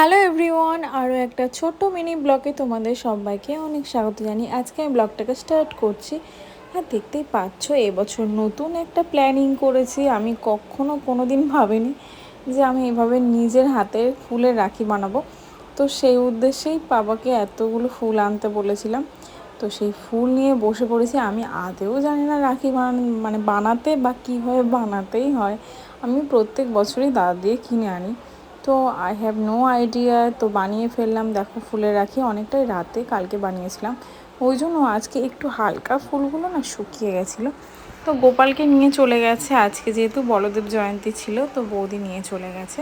Hello everyone, আরও একটা ছোট্ট মিনি ব্লগে তোমাদের সবাইকে অনেক স্বাগত জানি আজকে আমি ব্লগটাকে স্টার্ট করছি। আর দেখতেই পাচ্ছ, এবছর নতুন একটা প্ল্যানিং করেছি, আমি কখনো কোনো দিন ভাবিনি যে আমি এভাবে নিজের হাতে ফুলের রাখি বানাবো। তো সেই উদ্দেশ্যেই বাবাকে এতগুলো ফুল আনতে বলেছিলাম। তো সেই ফুল নিয়ে বসে পড়েছি। আমি আদেও জানি না রাখি বানান মানে বানাতে বা কীভাবে বানাতেই হয়। আমি প্রত্যেক বছরই দাদা দিয়ে কিনে আনি। তো আই হ্যাভ নো আইডিয়া তো বানিয়ে ফেললাম। দেখো ফুলের রাখি। অনেকটাই রাতে কালকে বানিয়েছিলাম। ওই জন্য আজকে একটু হালকা ফুলগুলো না শুকিয়ে গেছিল। তো গোপালকে নিয়ে চলে গেছে। আজকে যেহেতু বলদেব জয়ন্তী ছিল, তো বৌদি নিয়ে চলে গেছে।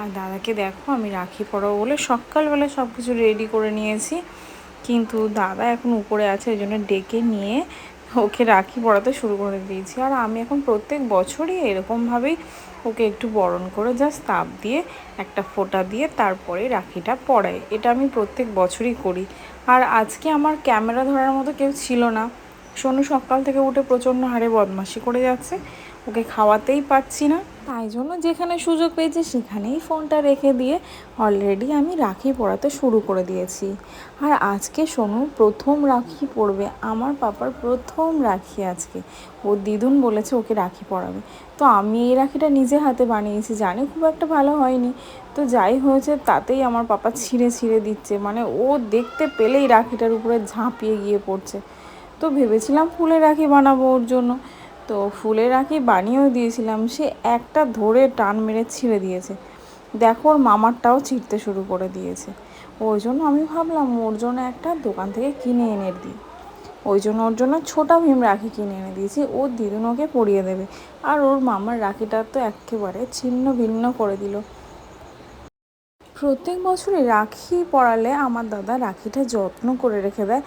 আর দাদাকে দেখো, আমি রাখি পরাবো বলে সকালবেলা সব কিছু রেডি করে নিয়েছি। কিন্তু দাদা এখন উপরে আছে, ওই জন্য ডেকে নিয়ে ওকে রাখি পড়াতে শুরু করে দিয়েছি। আর আমি এখন প্রত্যেক বছরই এরকমভাবেই ওকে একটু বরণ করে জাস্ট তাপ দিয়ে একটা ফোঁটা দিয়ে তারপরে রাখিটা পড়াই। এটা আমি প্রত্যেক বছরই করি। আর আজকে আমার ক্যামেরা ধরার মতো কেউ ছিল না। সোনু সকাল থেকে উঠে প্রচণ্ড হারে বদমাশি করে যাচ্ছে। ওকে খাওয়াতেই পারছি না। তাই জন্য যেখানে সুযোগ পেয়েছি সেখানেই ফোনটা রেখে দিয়ে অলরেডি আমি রাখি পরাতে শুরু করে দিয়েছি। আর আজকে সোনু প্রথম রাখি পড়বে, আমার পাপার প্রথম রাখি আজকে। ও দিদুন বলেছে ওকে রাখি পরাবে তো আমি এই রাখিটা নিজে হাতে বানিয়েছি, জানি খুব একটা ভালো হয়নি। তো যাই হয়েছে তাতেই আমার পাপা ছিঁড়ে ছিঁড়ে দিচ্ছে মানে ও দেখতে পেলেই রাখিটার উপরে ঝাঁপিয়ে গিয়ে পড়ছে। তো ভেবেছিলাম ফুলে রাখি বানাবো ওর জন্য। তো ফুলের আঁকি বানিয়েও দিয়েছিলাম, সে একটা ধরে টান মেরে ছিঁড়ে দিয়েছে। দেখো, ওর মামারটাও ছিঁড়তে শুরু করে দিয়েছে। ওই জন্য আমি ভাবলাম, ওর জন্য একটা দোকান থেকে কিনে এনে দিই। ওই জন্য ওর জন্য ছোটা ভীম রাখি কিনে এনে দিয়েছি। ওর দিদুন ওকে পরিয়ে দেবে। আর ওর মামার রাখিটা তো একেবারে ছিন্ন ভিন্ন করে দিল। প্রত্যেক বছরই রাখি পরালে আমার দাদা রাখিটা যত্ন করে রেখে দেয়।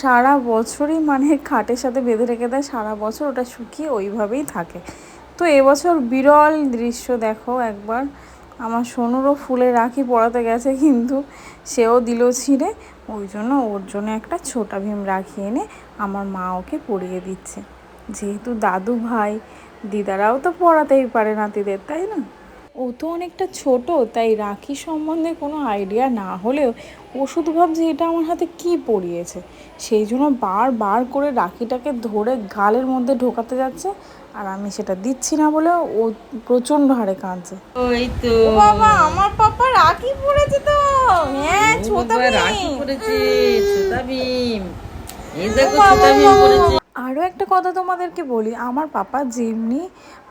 সারা বছরই মানে খাটের সাথে বেঁধে রেখে দেয়, সারা বছর ওটা শুকিয়ে ওইভাবেই থাকে। তো এবছর বিরল দৃশ্য দেখো একবার। আমার সোনুরও ফুলে রাখি পড়াতে গেছে কিন্তু সেও দিল ছিঁড়ে, ওই জন্য ওর জন্য একটা ছোটা ভীম রাখি এনে আমার মা ওকে পরিয়ে দিচ্ছে। যেহেতু দাদু ভাই, দিদারাও তো পড়াতেই পারে নাতিদের, তাই না? ও তো অনেকটা ছোট তাই রাখি সম্বন্ধে কোনো আইডিয়া না হলেও ও শুধু ভাবছে এটা আমার হাতে কি পড়িয়েছে সেই জন্য বার বার করে রাখিটাকে ধরে গালের মধ্যে ঢোকাতে যাচ্ছে আর আমি সেটা দিচ্ছি না বলে ও প্রচণ্ড হারে কাঁদছে। ওই তো বাবা আমার পাপা রাখি পড়েছে তো। হ্যাঁ ছোটা রাখি পড়েছে ছোটা ভীম এই দেখো ছোটা ভীম পড়েছে আরও একটা কথা তোমাদেরকে বলি, আমার পাপা যেমনি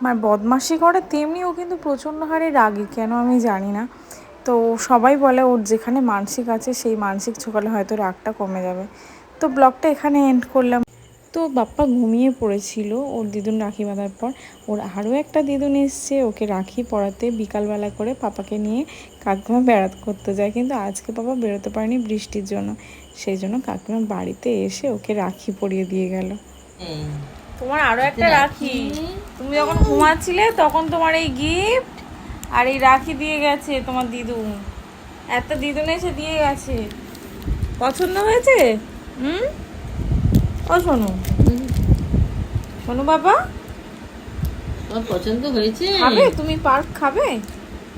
মানে বদমাশি করে, তেমনি ও কিন্তু প্রচণ্ড হারে রাগী, কেন আমি জানি না। তো সবাই বলে ওর যেখানে মানসিক আছে, সেই মানসিক ছোকালে হয়তো রাগটা কমে যাবে। তো ব্লগটা এখানে এন্ড করলাম। তো বাপ্পা ঘুমিয়ে পড়েছিল ওর দিদুন রাখি বাঁধার পর। ওর আরও একটা দিদুন এসছে, ওকে রাখি পড়াতে বিকালবেলা করে পাপাকে নিয়ে কাকিমা বেড়াতে করতে যায়। কিন্তু আজকে বাবা বেরোতে পারেনি বৃষ্টির জন্য। সেই জন্য কাকিমা বাড়িতে এসে ওকে রাখি পরিয়ে দিয়ে গেল। তোমার আরও একটা রাখি। তুমি যখন ঘুমাচ্ছিলে তখন তোমার এই গিফট আর এই রাখি দিয়ে গেছে তোমার দিদুন। একটা দিদুন এসে দিয়ে গেছে। পছন্দ হয়েছে? হুম? ও শোনো শোনো বাবা? তোমার পছন্দ হয়েছে? খাবে? তুমি পার্ক খাবে?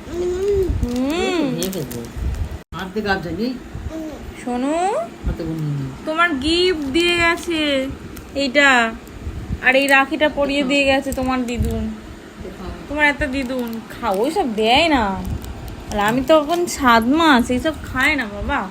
হুম। শোনো তোমার গিফট দিয়ে গেছে। এইটা। আর এই রাখিটা পরিয়ে দিয়ে গেছে তোমার দিদুন। তোমার একটা দিদুন। খাও, ওইসব দেয় না। আর আমি তো এখন সাত মাস, এইসব খায় না বাবা।